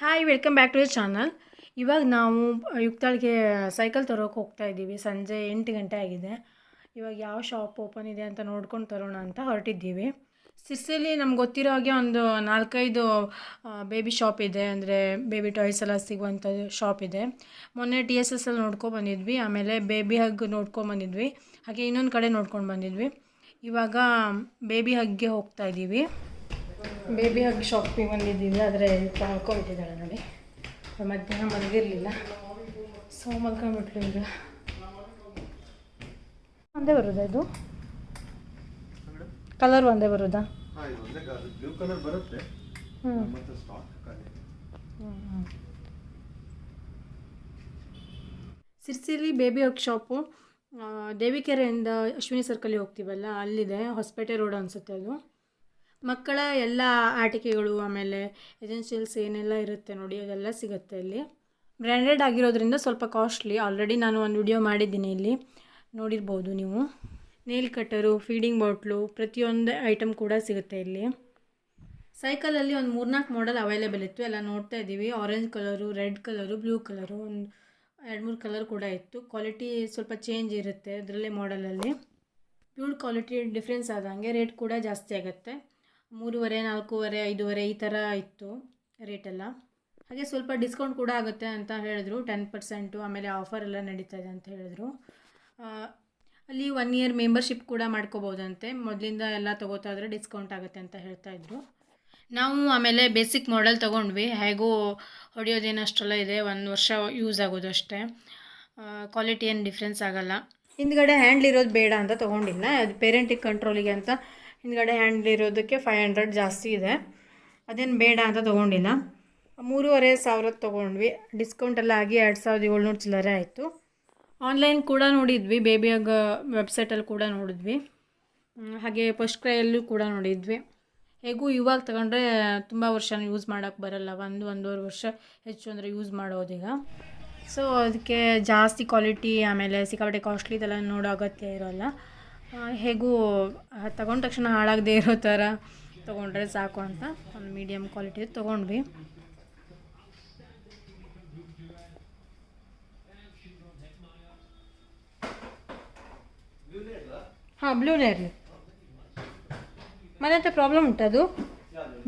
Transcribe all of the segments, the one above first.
Hi welcome back to the channel ಇವಾಗ ನಾವು ಯುಕ್ತಾಳಿಗೆ cycle ತರೋಕೆ ಹೋಗ್ತಾ ಇದ್ದೀವಿ. ಸಂಜೆ ಎಂಟು ಗಂಟೆ ಆಗಿದೆ. ಇವಾಗ ಯಾವ ಶಾಪ್ ಓಪನ್ ಇದೆ ಅಂತ ನೋಡ್ಕೊಂಡು ತರೋಣ ಅಂತ ಹೊರಟಿದ್ದೀವಿ. ಸಿರ್ಸಿಲಿ ನಮ್ಗೆ ಗೊತ್ತಿರೋ ಹಾಗೆ ಒಂದು ನಾಲ್ಕೈದು ಬೇಬಿ ಶಾಪ್ ಇದೆ. ಅಂದರೆ ಬೇಬಿ ಟಾಯ್ಸ್ ಎಲ್ಲ ಸಿಗುವಂಥ ಶಾಪ್ ಇದೆ. ಮೊನ್ನೆ ಟಿ ಎಸ್ ಎಸ್ ಅಲ್ಲಿ ನೋಡ್ಕೊಂಡು ಬಂದಿದ್ವಿ. ಆಮೇಲೆ ಬೇಬಿ ಹಗ್ ನೋಡ್ಕೊಂಡು ಬಂದಿದ್ವಿ. ಹಾಗೆ ಇನ್ನೊಂದು ಕಡೆ ನೋಡ್ಕೊಂಡು ಬಂದಿದ್ವಿ. ಇವಾಗ ಬೇಬಿ ಹಗ್ಗೆ ಹೋಗ್ತಾ ಇದ್ದೀವಿ. ಬೇಬಿ ಹಗ್ ಶಾಪಿಗೆ ಬಂದಿದ್ದೀವಿ ಆದರೆ ಮಲ್ಕೊಂಡ್ಬಿಟ್ಟಿದ್ದಾಳೆ ನೋಡಿ. ಮಧ್ಯಾಹ್ನ ಮಲಗಿರಲಿಲ್ಲ ಸೊ ಮಲ್ಕೊಂಡ್ಬಿಟ್ಲು ಈಗ ಒಂದೇ ಬರೋದಾ ಇದು? ಕಲರ್ ಒಂದೇ ಬರೋದಾ? ಹ್ಞೂ ಸಿರ್ಸಿಲಿ ಬೇಬಿ ಹಗ್ ಶಾಪು ದೇವಿಕೆರೆಯಿಂದ ಅಶ್ವಿನಿ ಸರ್ಕಲ್ಲಿ ಹೋಗ್ತೀವಲ್ಲ ಅಲ್ಲಿದೆ ಹೊಸಪೇಟೆ ರೋಡ್ ಅನಿಸುತ್ತೆ ಅದು. ಮಕ್ಕಳ ಎಲ್ಲ ಆಟಿಕೆಗಳು, ಆಮೇಲೆ ಎಸೆನ್ಷಿಯಲ್ಸ್ ಏನೆಲ್ಲ ಇರುತ್ತೆ ನೋಡಿ, ಅದೆಲ್ಲ ಸಿಗುತ್ತೆ ಇಲ್ಲಿ. ಬ್ರ್ಯಾಂಡೆಡ್ ಆಗಿರೋದ್ರಿಂದ ಸ್ವಲ್ಪ ಕಾಸ್ಟ್ಲಿ ಆಲ್ರೆಡಿ ನಾನು ಒಂದು ವಿಡಿಯೋ ಮಾಡಿದ್ದೀನಿ ಇಲ್ಲಿ. ನೋಡಿರ್ಬೋದು ನೀವು. ನೇಲ್ ಕಟ್ಟರು ಫೀಡಿಂಗ್ ಬಾಟ್ಲು ಪ್ರತಿಯೊಂದು ಐಟಮ್ ಕೂಡ ಸಿಗುತ್ತೆ ಇಲ್ಲಿ. ಸೈಕಲಲ್ಲಿ ಒಂದು ಮೂರ್ನಾಲ್ಕು ಮಾಡಲ್ ಅವೈಲೇಬಲ್ ಇತ್ತು. ಎಲ್ಲ ನೋಡ್ತಾ ಇದ್ದೀವಿ. Orange colour red colour blue colour ಒಂದು ಎರಡು ಮೂರು ಕಲರ್ ಕೂಡ ಇತ್ತು. ಕ್ವಾಲಿಟಿ ಸ್ವಲ್ಪ ಚೇಂಜ್ ಇರುತ್ತೆ ಅದರಲ್ಲೇ ಮಾಡಲಲ್ಲಿ ಪ್ಯೂರ್ ಕ್ವಾಲಿಟಿ ಡಿಫ್ರೆನ್ಸ್ ಆದಂಗೆ ರೇಟ್ ಕೂಡ ಜಾಸ್ತಿ ಆಗುತ್ತೆ. ಮೂರುವರೆ, ನಾಲ್ಕೂವರೆ, ಐದೂವರೆ ಈ ಥರ ಇತ್ತು ರೇಟೆಲ್ಲ. ಹಾಗೆ ಸ್ವಲ್ಪ ಡಿಸ್ಕೌಂಟ್ ಕೂಡ ಆಗುತ್ತೆ ಅಂತ ಹೇಳಿದ್ರು, ಟೆನ್ ಪರ್ಸೆಂಟು, ಆಮೇಲೆ ಆಫರ್ ಎಲ್ಲ ನಡೀತಾ ಇದೆ ಅಂತ ಹೇಳಿದ್ರು. ಅಲ್ಲಿ ಒನ್ ಇಯರ್ ಮೆಂಬರ್ಶಿಪ್ ಕೂಡ ಮಾಡ್ಕೋಬೋದಂತೆ, ಮೊದಲಿಂದ ಎಲ್ಲ ತಗೋತಾ ಇದ್ರೆ ಡಿಸ್ಕೌಂಟ್ ಆಗುತ್ತೆ ಅಂತ ಹೇಳ್ತಾ ಇದ್ರು. ನಾವು ಆಮೇಲೆ ಬೇಸಿಕ್ ಮಾಡೆಲ್ ತೊಗೊಂಡ್ವಿ, ಹೇಗೂ ಹೊಡೆಯೋದೇನು ಅಷ್ಟೆಲ್ಲ ಇದೆ ಒಂದು ವರ್ಷ ಯೂಸ್ ಆಗೋದು ಅಷ್ಟೇ. ಕ್ವಾಲಿಟಿ ಏನು ಡಿಫ್ರೆನ್ಸ್ ಆಗೋಲ್ಲ. ಹಿಂದ್ಗಡೆ ಹ್ಯಾಂಡ್ಲ್ ಇರೋದು ಬೇಡ ಅಂತ ತೊಗೊಂಡಿಲ್ಲ ಅದು ಪೇರೆಂಟಿಗೆ ಕಂಟ್ರೋಲಿಗೆ ಅಂತ ಹಿಂದ್ಗಡೆ ಹ್ಯಾಂಡ್ಲ್ ಇರೋದಕ್ಕೆ ಫೈವ್ ಹಂಡ್ರೆಡ್ ಜಾಸ್ತಿ ಇದೆ. ಅದೇನು ಬೇಡ ಅಂತ ತೊಗೊಂಡಿಲ್ಲ. ಮೂರುವರೆ ಸಾವಿರದ ತೊಗೊಂಡ್ವಿ. ಡಿಸ್ಕೌಂಟ್ ಎಲ್ಲ ಆಗಿ ಎರಡು ಸಾವಿರದ ಏಳ್ನೂರು ಚಿಲ್ಲರೆ ಆಯಿತು. ಆನ್ಲೈನ್ ಕೂಡ ನೋಡಿದ್ವಿ. ಬೇಬಿಯಾಗ ವೆಬ್ಸೈಟಲ್ಲಿ ಕೂಡ ನೋಡಿದ್ವಿ. ಹಾಗೆ ಫಸ್ಟ್ ಕ್ರೈಯಲ್ಲೂ ಕೂಡ ನೋಡಿದ್ವಿ. ಹೇಗೂ ಇವಾಗ ತಗೊಂಡ್ರೆ ತುಂಬ ವರ್ಷ ಯೂಸ್ ಮಾಡೋಕ್ಕೆ ಬರಲ್ಲ. ಒಂದು, ಒಂದೂವರೆ ವರ್ಷ ಹೆಚ್ಚು ಅಂದರೆ ಯೂಸ್ ಮಾಡೋದೀಗ ಸೊ ಅದಕ್ಕೆ ಜಾಸ್ತಿ ಕ್ವಾಲಿಟಿ ಆಮೇಲೆ ಸಿಕ್ಕಾಪಟ್ಟೆ ಕಾಸ್ಟ್ಲಿ ಇದೆಲ್ಲ ನೋಡೋ ಅಗತ್ಯ ಇರೋಲ್ಲ. ಹೇಗೂ ತಗೊಂಡ ತಕ್ಷಣ ಹಾಳಾಗದೆ ಇರೋ ಥರ ತೊಗೊಂಡ್ರೆ ಸಾಕು ಅಂತ ಒಂದು ಮೀಡಿಯಮ್ ಕ್ವಾಲಿಟಿ ತೊಗೊಂಡ್ವಿ. ಹಾಂ ಬ್ಲೂನೇ ಇರಲಿ. ಹತ್ರ ಪ್ರಾಬ್ಲಮ್ ಉಂಟು ಅದು?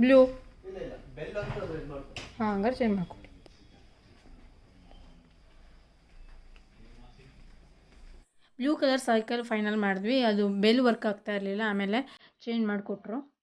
ಬ್ಲೂ ಹಾಂ ಹಂಗಾರೆ ಚೇಂಜ್ ಮಾಡಿಕೊಡಿ. ಬ್ಲೂ ಕಲರ್ ಸೈಕಲ್ ಫೈನಲ್ ಮಾಡಿದ್ವಿ. ಅದು ಬೆಲ್ ವರ್ಕ್ ಆಗ್ತಾ ಇರಲಿಲ್ಲ ಆಮೇಲೆ ಚೇಂಜ್ ಮಾಡಿಕೊಟ್ರು.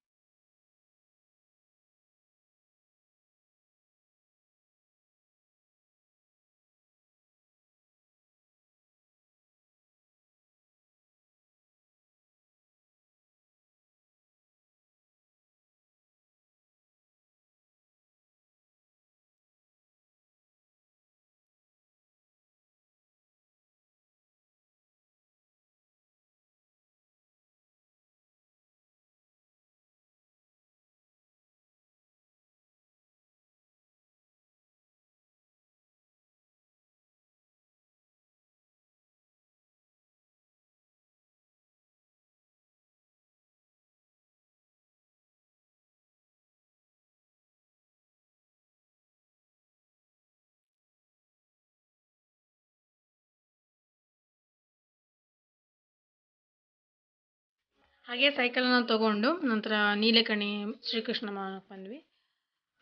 ಹಾಗೆ ಸೈಕಲನ್ನು ತೊಗೊಂಡು ನಂತರ ನೀಲಕಣಿ ಶ್ರೀಕೃಷ್ಣ ಬಂದ್ವಿ.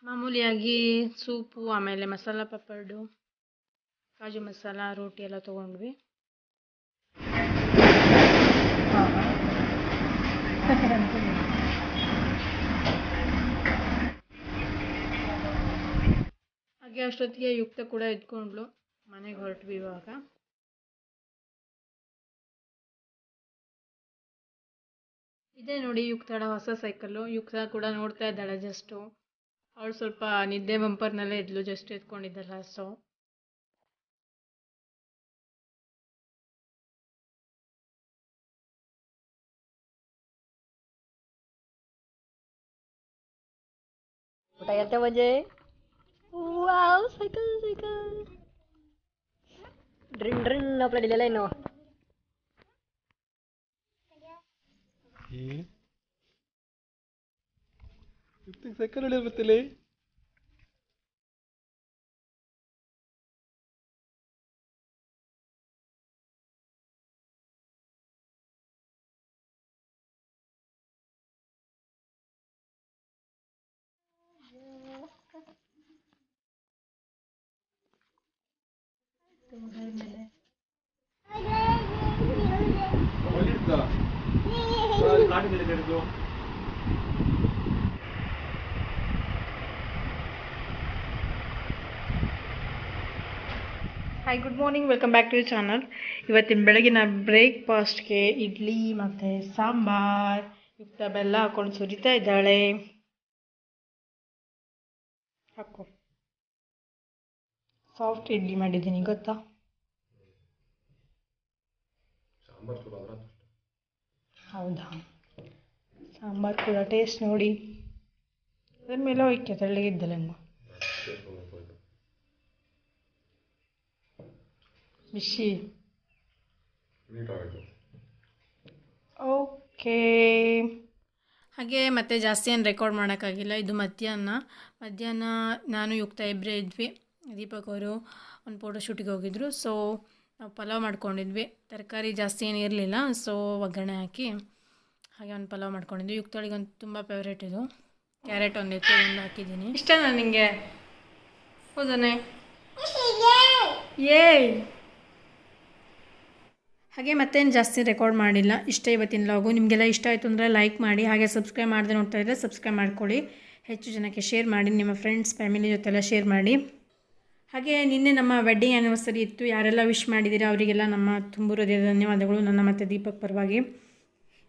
ಮಾಮೂಲಿಯಾಗಿ ಸೂಪು, ಆಮೇಲೆ ಮಸಾಲ ಪಪ್ಪರ್ಡು ಕಾಜು ಮಸಾಲ, ರೋಟಿ ಎಲ್ಲ ತೊಗೊಂಡ್ವಿ. ಹಾಗೆ ಅಷ್ಟೊತ್ತಿಗೆ ಯುಕ್ತ ಕೂಡ ಇದ್ಕೊಂಡ್ಲು ಮನೆಗೆ ಹೊರಟ್ವಿ ಇವಾಗ. ಇದೆ ನೋಡಿ ಯುಕ್ತಾಳ ಹೊಸ ಸೈಕಲ್ಲು ಯುಕ್ತಾ ಕೂಡ ನೋಡ್ತಾ ಇದ್ದಾಳೆ ಜಸ್ಟು ಅವಳು ಸ್ವಲ್ಪ ನಿದ್ದೆ ಬಂಪರ್ನಲ್ಲೇ ಇದ್ಲು ಜಸ್ಟ್ ಎತ್ಕೊಂಡಿದ್ದಲ್ಲ ಸೊ ಊಟ ಮಜೆ? ಸೈಕಲ್ ಸೈಕಲ್ ಡ್ರಿನ್ ಡ್ರಿನ್ ನಾವು ಇನ್ನು. ഏ സെക്കൻഡ് എടുക്കത്തില്ലേ ಕಾಡಿನಲ್ಲಿ ಕಡಿದು hi good morning welcome back to channel ಇವತ್ತಿನ ಬೆಳಗಿನ ಬ್ರೇಕ್ಫಾಸ್ಟ್ಗೆ ಇಡ್ಲಿ ಮತ್ತು ಸಾಂಬಾರ್ ಯುಕ್ತ ಬೆಲ್ಲ ಹಾಕೊಂಡು ಸುರಿತಾ ಇದ್ದಾಳೆ. ಹಾಕು. ಸಾಫ್ಟ್ ಇಡ್ಲಿ ಮಾಡಿದ್ದೀನಿ ಗೊತ್ತಾ? ಹೌದಾ? ಸಾಂಬಾರು ಕೂಡ ಟೇಸ್ಟ್ ನೋಡಿ. ಅದ್ರ ಮೇಲೆ ಹೋಯ್ಕೆ ತೆಳ್ಳಗಿದ್ದಲ್ಲ ಅಮ್ಮ ಬಿಸಿ ಓಕೆ ಹಾಗೆ ಮತ್ತೆ ಜಾಸ್ತಿ ಏನು ರೆಕಾರ್ಡ್ ಮಾಡೋಕ್ಕಾಗಿಲ್ಲ. ಇದು ಮಧ್ಯಾಹ್ನ. ಮಧ್ಯಾಹ್ನ ನಾನು ಯುಕ್ತ ಇಬ್ಬರೇ ಇದ್ವಿ. ದೀಪಕ್ ಅವರು ಒಂದು ಫೋಟೋ ಶೂಟಿಗೆ ಹೋಗಿದ್ರು. ಸೊ ನಾವು ಪಲಾವ್ ಮಾಡ್ಕೊಂಡಿದ್ವಿ. ತರಕಾರಿ ಜಾಸ್ತಿ ಏನು ಇರಲಿಲ್ಲ. ಸೊ ಒಗ್ಗರಣೆ ಹಾಕಿ. ಹಾಗೆ ಒಂದು ಪಲಾವ್ ಮಾಡ್ಕೊಂಡಿದ್ದು. ಯುಕ್ತಳಿಗೆ ಒಂದು ತುಂಬ ಫೇವ್ರೇಟ್ ಇದು. ಕ್ಯಾರೆಟ್ ಒಂದಿತ್ತು ಒಂದು ಹಾಕಿದ್ದೀನಿ. ಇಷ್ಟನಾ ನಿಮಗೆ ಹೌದಾನೆ ಏಯ್! ಹಾಗೆ ಮತ್ತೇನು ಜಾಸ್ತಿ ರೆಕಾರ್ಡ್ ಮಾಡಿಲ್ಲ. ಇಷ್ಟ ಇವತ್ತಿನ ಲಾಗು ನಿಮಗೆಲ್ಲ ಇಷ್ಟ ಆಯಿತು ಅಂದರೆ ಲೈಕ್ ಮಾಡಿ ಹಾಗೆ ಸಬ್ಸ್ಕ್ರೈಬ್ ಮಾಡದೆ ನೋಡ್ತಾ ಇದ್ದರೆ ಸಬ್ಸ್ಕ್ರೈಬ್ ಮಾಡ್ಕೊಳ್ಳಿ. ಹೆಚ್ಚು ಜನಕ್ಕೆ ಶೇರ್ ಮಾಡಿ ನಿಮ್ಮ ಫ್ರೆಂಡ್ಸ್ ಫ್ಯಾಮಿಲಿ ಜೊತೆಲ್ಲ ಶೇರ್ ಮಾಡಿ. ಹಾಗೆ ನಿನ್ನೆ ನಮ್ಮ ವೆಡ್ಡಿಂಗ್ ಆ್ಯನಿವರ್ಸರಿ ಇತ್ತು. ಯಾರೆಲ್ಲ ವಿಶ್ ಮಾಡಿದ್ದೀರಾ ಅವರಿಗೆಲ್ಲ ನಮ್ಮ ತುಂಬ ಹೃದಯದ ಧನ್ಯವಾದಗಳು. ನನ್ನ ಮತ್ತು ದೀಪಕ್ ಪರವಾಗಿ.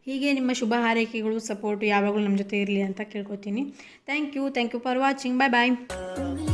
ಹೀಗೆ ನಿಮ್ಮ ಶುಭ ಹಾರೈಕೆಗಳು ಸಪೋರ್ಟ್ ಯಾವಾಗಲೂ ನಮ್ಮ ಜೊತೆ ಇರಲಿ ಅಂತ ಕೇಳ್ಕೊತೀನಿ. Thank you thank you for watching bye bye